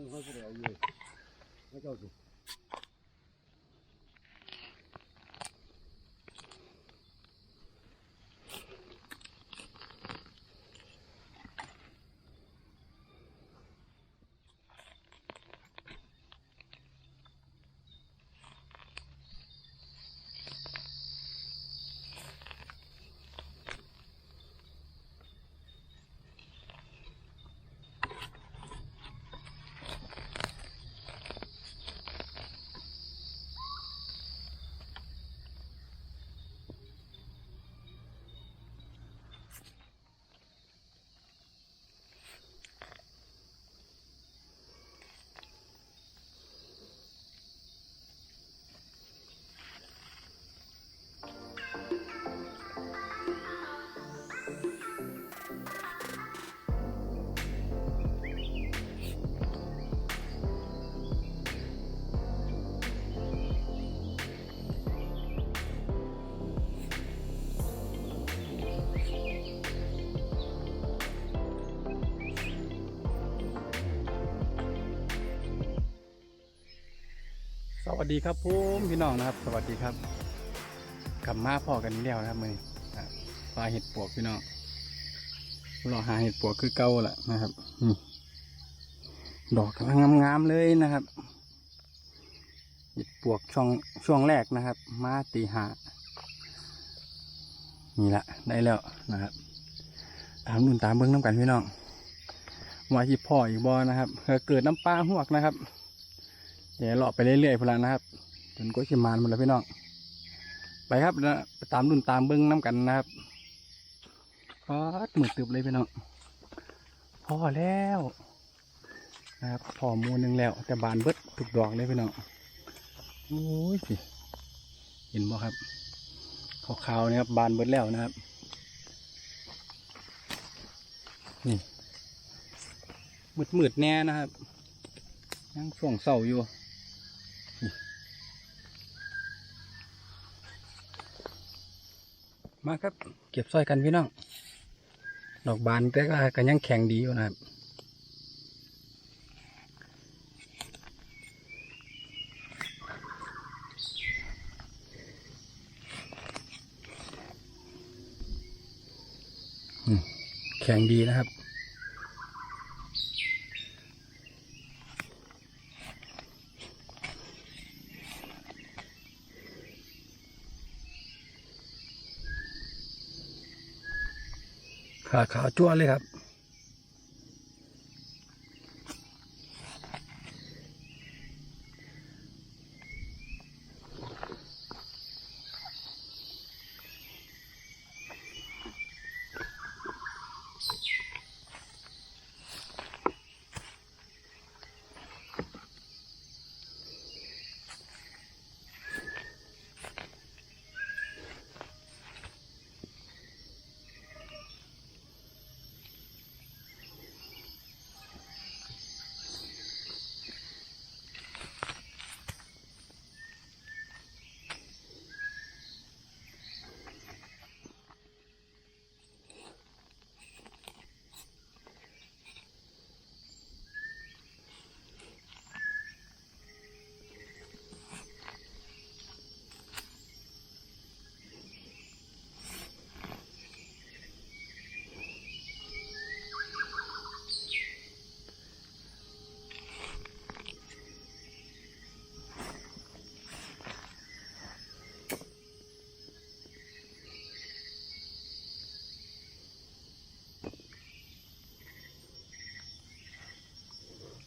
มันเข วัสดีครับผมพี่น้องนะครับ สวัสดีครับกลับมาพ่อกันอีกแล้วนะครับมือปลาเห็ดปวกพี่น้องเรอหาเห็ดปวกคือเก่าแหละนะครับดอกกำลังงามๆเลยนะครับเห็ดปวกช่วงช่วงแรกนะครับ มาตีหานี่ละได้แล้วนะครับ ตามนุ่นตามเบิ้งน้ำกันพี่น้องว่าที่พ่ออีกบอนะครับเกิดเกิดน้ำปลาหวกนะครับ เดี๋ยวเลาะไปเรื่อยๆพนละนะครับจนก็ชิมานหมดแล้วพี่น้องไปครับนะไปตามรุ่นตามเบิ้งน้ำกันนะครับฟาดมือตึบเลยพี่น้องพอแล้วนะครับพอมูหนึ่งแล้ว แต่บานเบิดถูกดอกเลยพี่น้องโอ้ยสิเห็นบ่ครับขาวๆนี่ยครับบานเบิดแล้วนะครับ นี่มืดๆแน่นะครับยังช่วงเศร้าอยู่ มาครับ เก็บสร้อยกันพี่น้อง ดอกบานแต่ก็ก็ยังแข็งดีอยู่นะครับแข็งดีนะครับ ขาขาวจั่วเลยครับ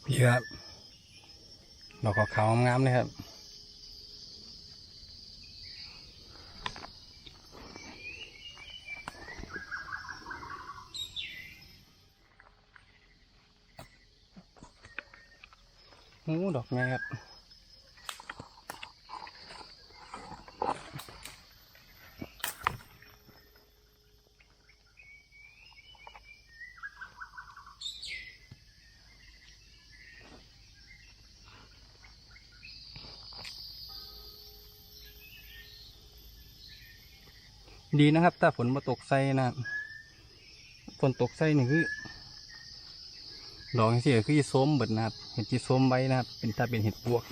ดีครับดอกขาวๆงามเลยครับโอ้ดอกไงครับ ดีนะครับ ถ้าฝนมาตกใส่นะครับฝนตกใส่นี่คือดอกที่ก็คือส้มเบิดนะครับเห็ดที่ส้มไว้นะครับ เป็นถ้าเป็นเห็ดปวก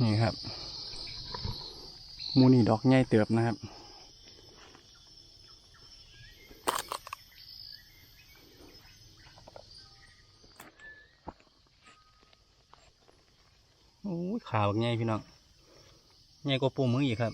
นี่ครับ มูนี่ดอกใหญ่เติบนะครับ ขาวง่ายพี่น้องง่ายกว่าปูมืออีกครับ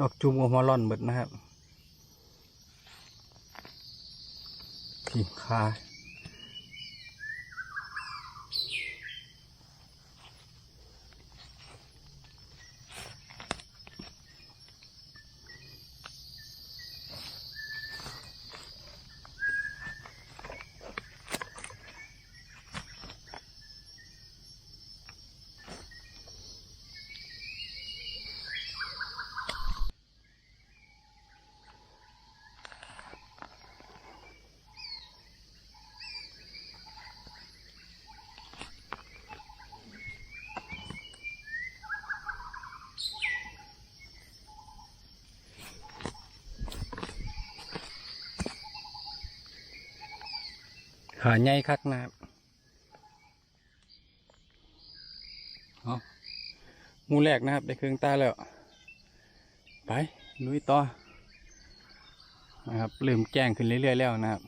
ดอกจูมกับหัวร่อนเบิดนะครับขิงคา ขาใหญ่คักนะครับเอาหมูแรกนะครับ ได้เครื่องตาแล้ว ไปลุยต่อนะครับเริ่มแจ้งขึ้นเรื่อยๆแล้วนะครับ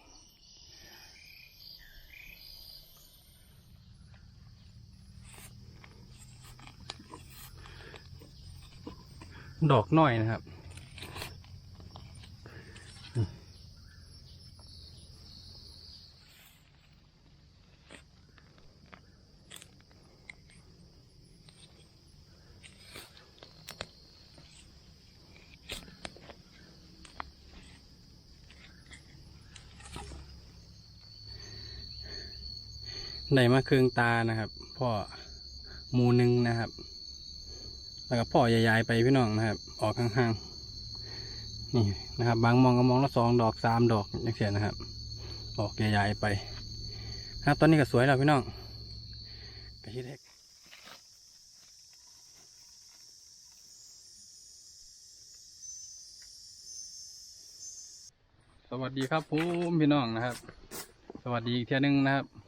ดอกน้อยนะครับ ได้มาเครื่องตานะครับ พ่อมูนึงนะครับ แล้วก็พ่อใหญ่ๆไปพี่น้องนะครับ ออกข้างๆนี่นะครับ บางมองก็มองละสองดอกสามดอกอย่างเสียนะครับ ออกใหญ่ๆไปครับตอนนี้ก็สวยแล้วพี่น้องกระชิดเล็กสวัสดีครับผมพี่น้องนะครับ สวัสดีอีกเที่ยนึงนะครับ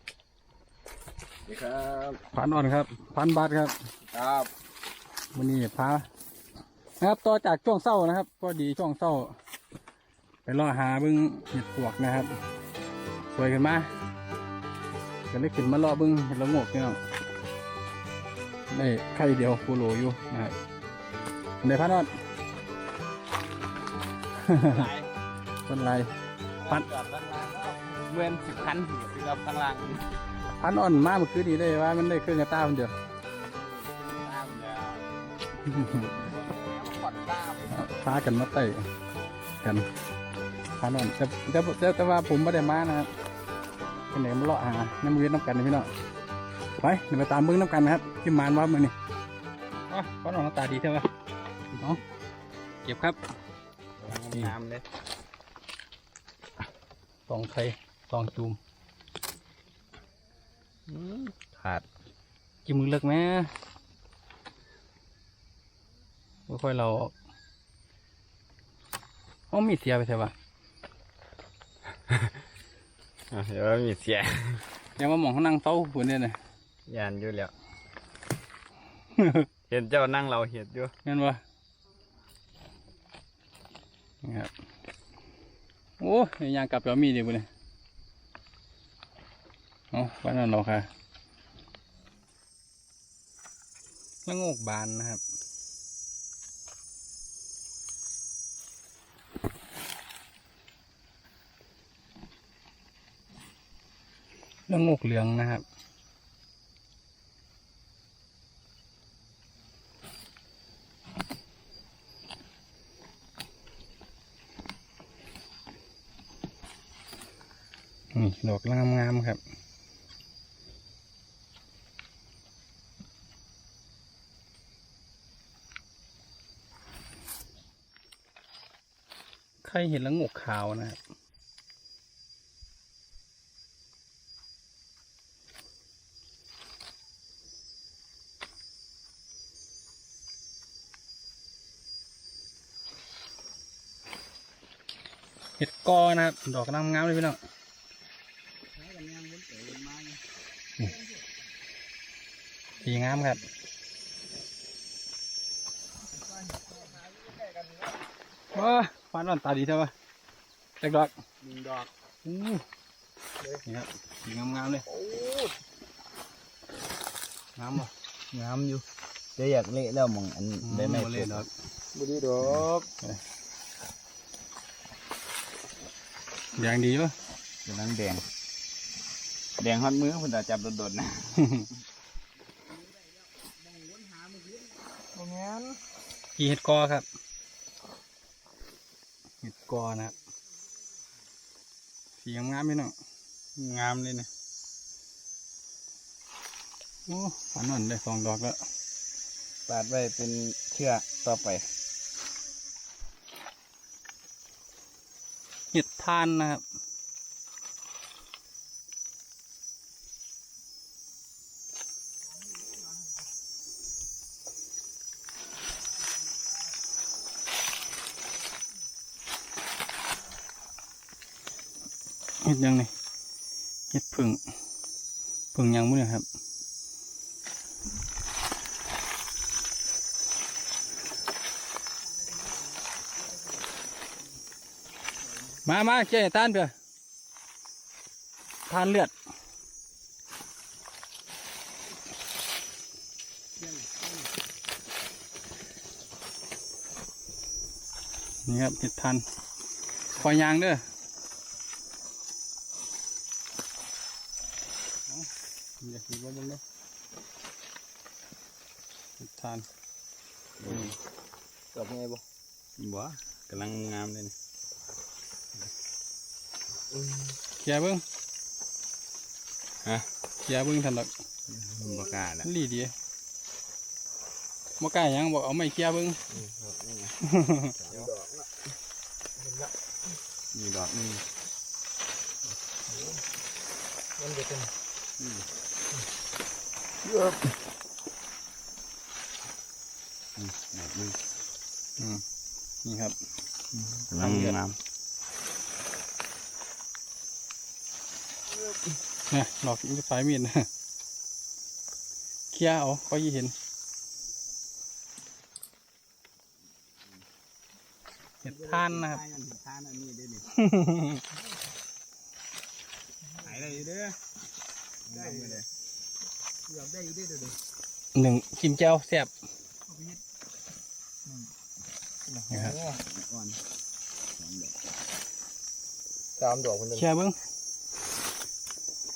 นี่ครับพันอ่อนครับพันบาทครับ ครับวันนี้พานะครับต่อจากช่วงเศร้านะครับ ก็ดีช่วงเศร้า ไปล่อหาเบึงเห็ดปวกนะครับ สวยขึ้นมาก็เลยขึ้นมาล่อเบึงเห็ดละโงกเนี่ยได้ไข่เดียวคูโลอยู่นะครับได้พันอ่อนคนไรปันจอดข้างล่างก็เว้นสิบคันอยู่เราข้างล่าง พันอ่อนมากเมื่อคืนนี้ได้ว่ามันได้เครื่องกระต้าคนเดียวตามแล้วผ่อนตามพากันมาเตะกันพันอ่อนแต่แต่แต่ว่าผมไม่ได้มานะครับเป็นไหนมาเลาะหาน้ำมือน้ำกันนะพี่น้องไปเดี๋ยวไปตามเบิ้งน้ำกันนะครับที่มานว่ามือนี่อะพันอ่อนหน้าตาดีใช่ไหมเนาะเก็บครับน้ำเลยสองไข่สองจูมอืม ขาดกินมือเลิกไหมไม่ค่อยเราออกอ๋อมีเสียไปใช่ปะเดี๋ยวมีเสียยังมาหมองเขานั่งเต้าหุ่นเนี่ยนะยานอยู่แล้ว เห็นเจ้านั่งเราเห็ดอยู่เห็นปะนี่ครับ โอ้ยยางกลับแล้วมีเดี๋ยวบุเนี่ย เอาบ้านนั่นเราค่ะละโงกบานนะครับละโงกเหลืองนะครับนี่ดอกงามๆครับ ครเห็นแล้วงกขาวนะครับเห็ดกอนะครับ ดอกงามงามๆเลยพี่น้องดีงามครับว้า ฟันอ่อนตาดีใช่ปะเล็กดอกหนึ่งดอกอู้นี่ครับดีงามงามๆเลยงามป่ะงามอยู่เดี๋ยวอยากเละแล้วมองอันได้ไหมบ่เลยดอกบุรีดอกอย่างดีป่ะกำลังแดง แดงฮอดมือคุณตาจับโดดๆนะโอ้แงนกี่เห็ดกอครับเห็ด กอนะครับสีงามไหมน้องงามเลยนะโอ้ฝันอ่นได้สองดอกแล้วปาดไว้เป็นเชือกต่อไปเห็ดทานนะครับ ห็ดยังไงเห็ดผึ่งผึ่งยังมั้งเนี่ยครับมามาเจ๊ทานเถอะทานเลือดนี่ครับเห็ดทานคอยยางเด้อเอาอย่าคิดว่ามันเด้อเห็ดทานดอกไงบ่บ่กำลังงามเลยนะเขี่ยเบิ้งฮะเขี่ยเบิ้งทันดอกบ่กล้าละลีดีบ่กล้าหยังบอกเอาไม้เขี่ยเบิ้งมีดอกหนึงมันจะเป็น อื มดอกหนึงอืมนี่ครับกำลังงามเนี่ยดอกอีกสายมีดนะเขี่ยเอาก็ยี่เห็นเห็ดทานนะครับเห็ดทานอันนี้ด้วยนี่หายเลยเด้อได้เลยอยากได้อยู่ด้วยเดี๋ยวนี้หนึ่งชิมแก้วแซ่บ เอาไปเฮ็ด นะครับก่อนสองดอกสามดอกคนนึงเขี่ยเบิ้ง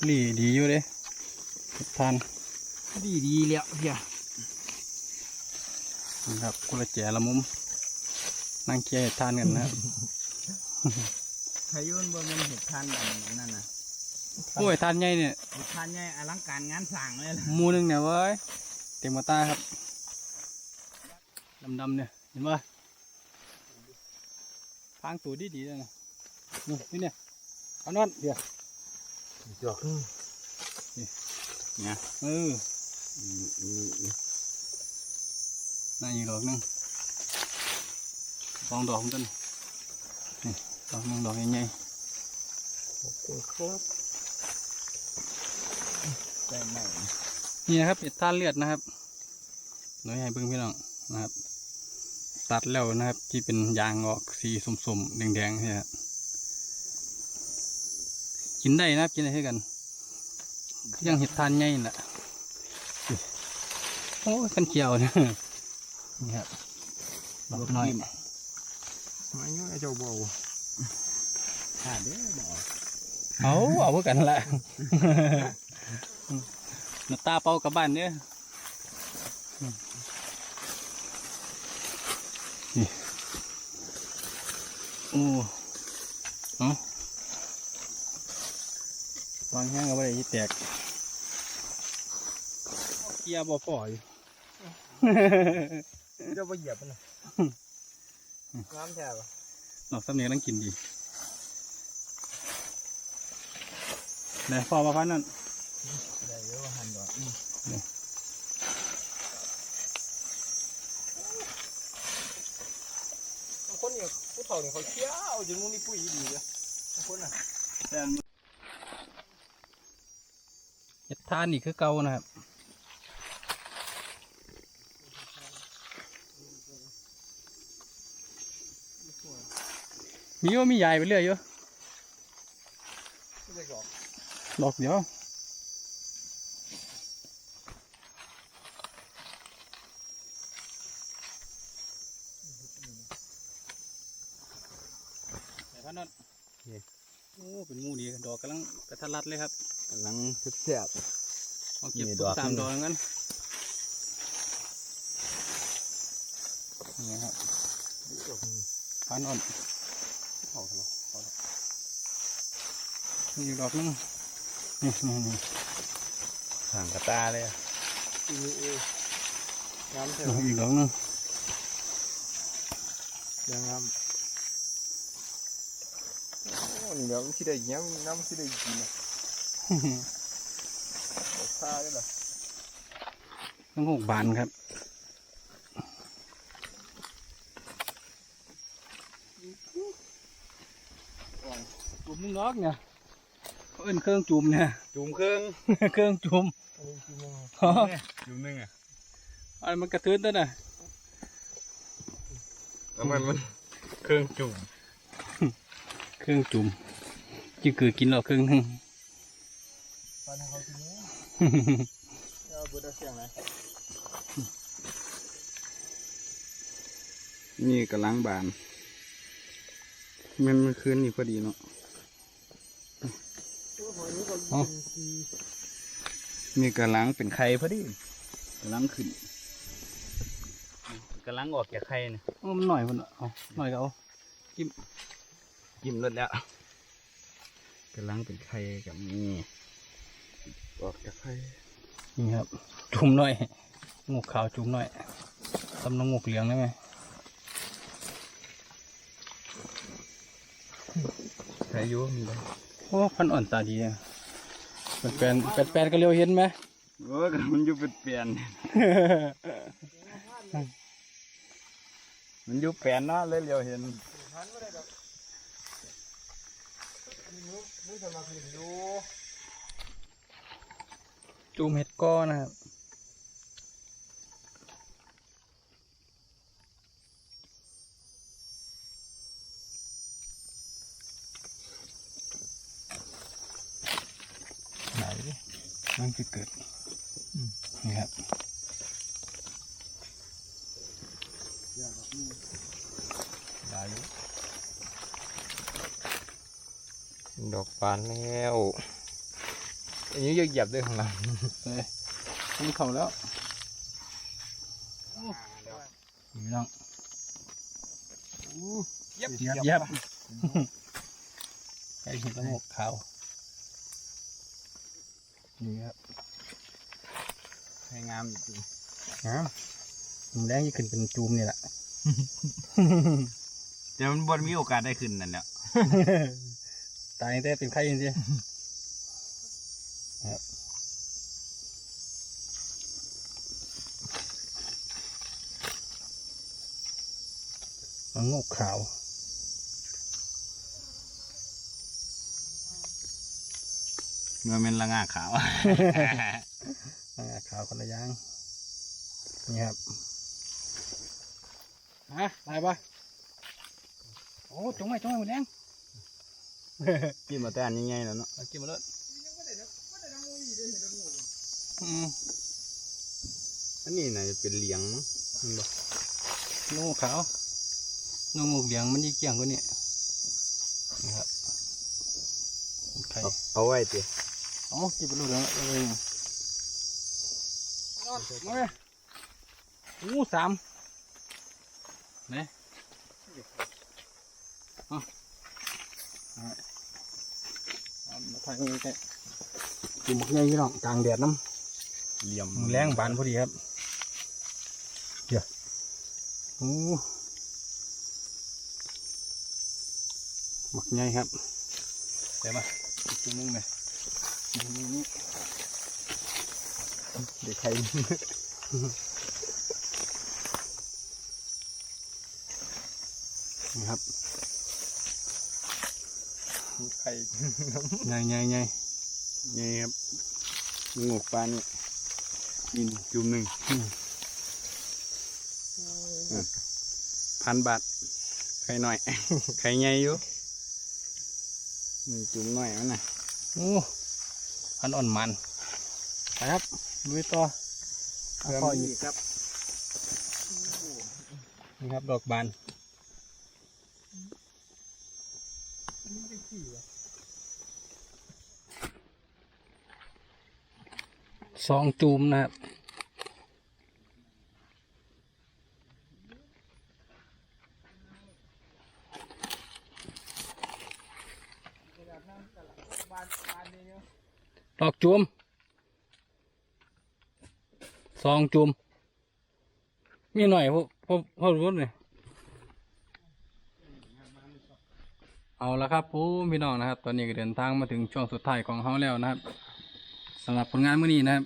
ลีดีอยู่เด้เห็ดทานดีดีแล้วเพียนี่ครับกุละแจละมุมนั่งเขี่ยเห็ดทานกันนะครับพายุนบนมันเห็ดทานแบบนั้นน่ะโอ้ยทานใหญ่เนี่ยเห็ดทานใหญ่อลังการงานสร้างเลยล่ะหมูหนึ่งเนี่ยเว้ยเต็มกระตาครับดำๆเนี่ยเห็นป่ะ พางตัวดีๆเลยนะนี่นี่เนี่ยเอานอนเดี๋ยวดอกนึงเนี่ยเอออืมอืมอืมนั่นอีกดอกหนึงสองดอกของต้นนี่ดอกหนึงดอกใหญ่ขอบคุณครับได้ไหมๆนี่นะครับเห็ดท่านเลือดนะครับน้อยให้เบิ่งพี่น้องนะครับ ตัดแล้วนะครับ ที่เป็นยางออกสีสมๆแดงๆเนี่ยกินได้นะครับกินได้ให้กันคือยังเห็ดทานใหญ่น่ะโอ้ยกันเขียวเนี่ยนี่ครับดอกน้อยมาเงี้ยเจ้าบ่าวขาดเด้อบอกเอาเอาเพื่อกันละหน้าตาเป่ากลับบ้านเนี่ย นี่โอ้เอาฟังแห้งก็ไม่ได้ที่แตกเกียร์บ่พออยู่เจ้าไปเหยียบมันนะน้ำแท้ปะนอกสำเนียงต้องกินดีไหนพอมาพันนั่นได้เยอะหันดอกบางคน เนี่ยผู้เฒ่าเนี่ยเขาเคี้ยวจนมึงมีปุ๋ยดีเลยบางคนอะเห็ดทานนี่คือเก่านะครับมีว่ามีใหญ่ไปเรื่อยเยอะไม่ได้หรอกดอกเดียว พันนั่นโอ้เป็นหมูดีดอกกำลังกระทัดรัดเลยครับกำลังแซ่บเอาเก็บนี่ทุดกอกสามหนึ่งดอกแล้วกันนี่ครับพันอ่อนเอาเถอะเอาเถอะนี่อีกดอกหนึงนี่นี่นี่ๆห่างกระตาเลยอะอีนี่เองน้ำแท้เอาอีกดอกหนึงยังน้ำโอ้นี่แบบที่ได้ยังน้ำที่ได้กินนะข้าได้หรอต้องหกบานครับจุ่มมึงนอกเนี่ยเขาเอิ้นเครื่องจุ่มเนี่ยจุ่มเครื่องเครื่องจุ่มอันนี้กินยังไงอ๋อจุ่มนึงอะอันมันกระเทือนตัวน่ะแล้วมันมันเครื่องจุ่มเครื่องจุ่ม จีคือกินเราเครื่องหนึงตอนให้เขากินเนี้ยเอาเบอร์ได้เสียงไหนนี่กำลังบานมันมันคืนนี่พอดีเนาะตัวหอยนี้ก็กินดีมีกำลังเป็นไข่พอดีกำลังขึ้นกำลังออกจากไข่เนี่ยโอ้มันหน่อยมันเอาหน่อยก็เอากิมรถแล้ว กำลังเป็นไข่กับนี่ออกจากไข่นี่ครับ จุ่มหน่อย งูขาวจุ่มหน่อยทำน้องงูเหลืองได้ไหมไข่อยุ่มีเลยโอ้พันอ่อนตาดีอะเป็นแปลนเป็นแปลนก็เร็วเห็นไหมโอ้ยก็มันอยู่เป็นเปลี่ยนมันอยู่แปลนเนาะเลยเรียวเห็น หันไม่ได้ดอก นี่มึงมึงจะมากินดูจุ่มเห็ดก้อนะครับไหนดิมันจะเกิดนี่ครับไหน ดอกบานแล้วอันนี้เหยียบด้วยของเราเลยมันเข่าแล้วนี่น้องเย็บเย็บเย็บไก่เห็ดละโงกขาวนี่ครับไข่งามจริงงามมันแรงยิ่งขึ้นเป็นจูมนี่แหละแต่มันบนมีโอกาสได้ขึ้นนั่นแหละ ตายแต่เป็นไข่จริงๆครับมันงกขาวเมื่อเป็นละงาขาวอ่าขาวคนละอย่าง นี่ครับฮะตายปะโอ้จงไว้จงไว้หมดแรง กินมาแต่อันนี้ไงแล้วเนาะเอากินมาเลยอืมอันนี้น่าจะเป็นเหลียงมั้งมันบอกงูขาวงูงูเหลืองมันยิ่งเกี่ยงกว่านี้นี่ครับไข่เอาเอาไว้ติเอ๋อกินไปรู้แล้วเอาเลยมาเลยงูสามไหนเอาเอาเอามาถ่ายมือแกจุ่มบักใหญ่พี่น้องกลางแดดน้เหลี่ยมำมือแรงบานพอดีครับเดี๋ยวโอ้บักใหญ่ครับเดี๋ยวมาอีกจุ่มนึงเลยนี่นี่เด็กใครนี่ครับ ไข่ใหญ่ใหญ่ใหญ่นี่ครับงูปลานี่กินจุ่มหนึ่งพันบาทไข่หน่อยไข่ใหญ่อยู่นี่จุ่มหน่อยมันน่ะโอ้พันอ่อนมันไปครับลุยต่อเอาพ่ออีกครับนี่ครับดอกบาน สองจูมนะครับดอกจูมสองจูมมีหน่อยพวกพวกพวกรุ่นเลยเอาละครับผมพี่น้องนะครับ ตอนนี้เดินทางมาถึงช่วงสุดท้ายของเขาแล้วนะครับ สำหรับผลงานมื้อนี้นะครับ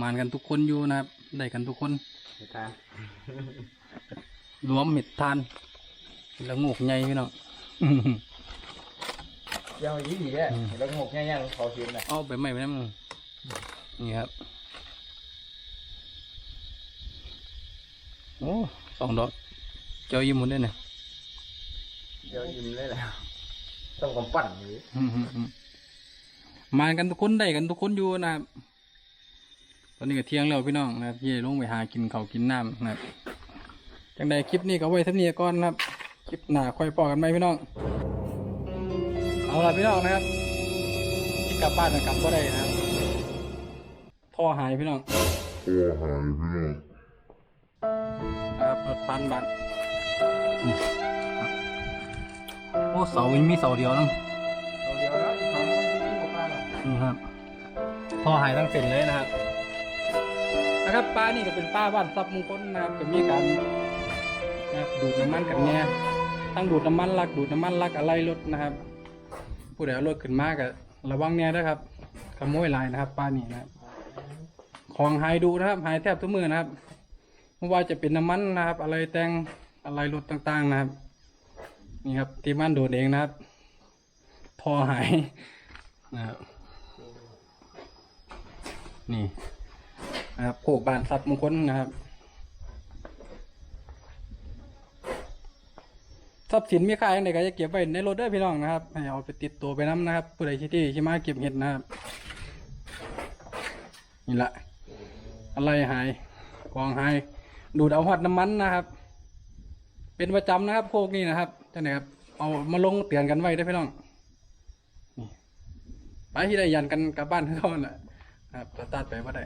มานกันทุกคนอยู่นะครับ ได้กันทุกคนทานรวมเห็ดทานแล้วงูกใหญ่พี่น้องยาวยี่ดีอะแล้วหมกง่ายๆเขาเสียนเลยเอาไปใหม่ไปนั่นนี่ครับโอ้สองดอกเจ้ายิ้มหมดเลยเนี่ยเดี๋ยวยิ้มเลยแหละต้องกำปั้นอยู่อื มอืมอืมมากันทุกคนได้กันทุกคนอยู่นะครับตอนนี้ก็เที่ยงแล้วพี่น้องนะครับพี่ลงไปหากินข้าวกินน้ำนะครับจังใดคลิปนี้ก็ไว้เท่านี้ก่อนนะครับ คลิปหน้าค่อยปอกันไหมพี่น้อง เอาละพี่น้องนะครับคิดกลับบ้านนะกลับก็ได้นะครับท่อหายพี่น้องตัวหายพี่น้องครับรถปันบัตรนี่โอ้เสายังมีเสาเดียวนะ นี่ครับท่อหายทั้งเส้นเลยนะครับนะครับป้านี่ก็เป็นป้าบ้านซับมงคลนะครับจะมีการนะครับดูดน้ำมันกันเนี่ยทั้งดูดน้ำมันลักดูดน้ำมันลักอะไรรถนะครับ ผู้ใดเอารถขึ้นมากะระวังเนี่ยนะครับขโมยหลายนะครับป้านี่นะครับของหายดูนะครับ หายแทบทุกมือนะครับไม่ว่าจะเป็นน้ำมันนะครับ อะไรแตงอะไรรถต่างๆนะครับ นี่ครับที่มันโดดเองนะครับท่อหายนะครับ นี่นะครับโขกบานสัตว์มงคลนะครับทรัพย์สินมีค่าอย่างไรก็จะเก็บไว้ในรถเด้อพี่น้องนะครับให้เอาไปติดตัวไปน้ำนะครับผู้ใดที่ที่ที่มาเก็บเห็ดนะครับนี่แหละอะไรหายกองหายดูดเอาหอดน้ำมันนะครับ เป็นประจำนะครับโคกนี่นะครับท่านนะครับเอามาลงเตือนกันไว้ได้พี่น้องนี่ไปที่ได้ยันกันกลับบ้านเท่านั้นแหละ ครับสตาร์ทไปว่าได้